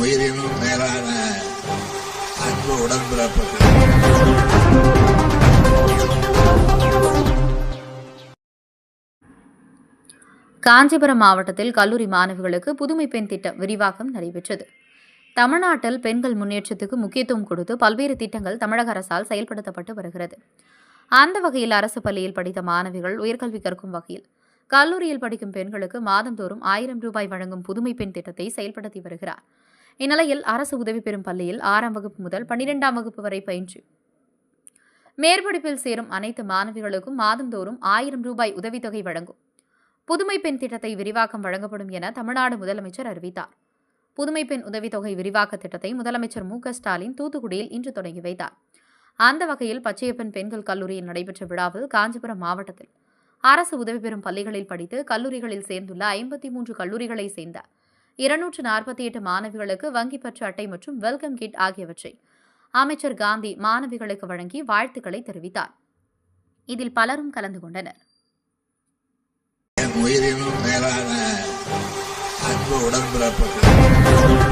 உயிரினும் மேலான அன்பு உடன்பிறப்புகள். காஞ்சிபுரம் மாவட்டத்தில் கல்லூரி மாணவிகளுக்கு புதுமை பெண் திட்டம் விரிவாக்கம் நடைபெற்றது. தமிழ்நாட்டில் பெண்கள் முன்னேற்றத்துக்கு முக்கியத்துவம் கொடுத்து பல்வேறு திட்டங்கள் தமிழக அரசால் செயல்படுத்தப்பட்டு வருகிறது. அந்த வகையில் அரசு பள்ளியில் படித்த மாணவிகள் உயர்கல்வி கற்கும் வகையில் கல்லூரியில் படிக்கும் பெண்களுக்கு மாதந்தோறும் ஆயிரம் ரூபாய் வழங்கும் புதுமை பெண் திட்டத்தை செயல்படுத்தி வருகிறார். இந்நிலையில் அரசு உதவி பெறும் பள்ளியில் ஆறாம் வகுப்பு முதல் பன்னிரெண்டாம் வகுப்பு வரை பயின்று. மேற்படிப்பில் சேரும் அனைத்து மாணவிகளுக்கும் மாதந்தோறும் ஆயிரம் ரூபாய் உதவித்தொகை வழங்கும். புதுமை பெண் திட்டத்தை விரிவாக்கம் வழங்கப்படும் என தமிழ்நாடு முதலமைச்சர் அறிவித்தார். புதுமை பெண் உதவித்தொகை விரிவாக்க திட்டத்தை முதலமைச்சர் மு ஸ்டாலின் தூத்துக்குடியில் இன்று தொடங்கி வைத்தார். அந்த வகையில் பச்சையப்பன் பெண்கள் கல்லூரியில் நடைபெற்ற விழாவில் காஞ்சிபுரம் மாவட்டத்தில் அரசு உதவி பெறும் பள்ளிகளில் படித்து கல்லூரிகளில் சேர்ந்துள்ள ஐம்பத்தி மூன்று கல்லூரிகளை சேர்ந்த இருநூற்று நாற்பத்தி எட்டு மாணவிகளுக்கு வங்கி பற்று அட்டை மற்றும் வெல்கம் கிட் ஆகியவற்றை அமைச்சர் காந்தி மாணவிகளுக்கு வழங்கி வாழ்த்துக்களை தெரிவித்தார். இதில் பலரும் கலந்து கொண்டனர். உயிரினும் மேலான அன்பு உடன்பிறப்புகள்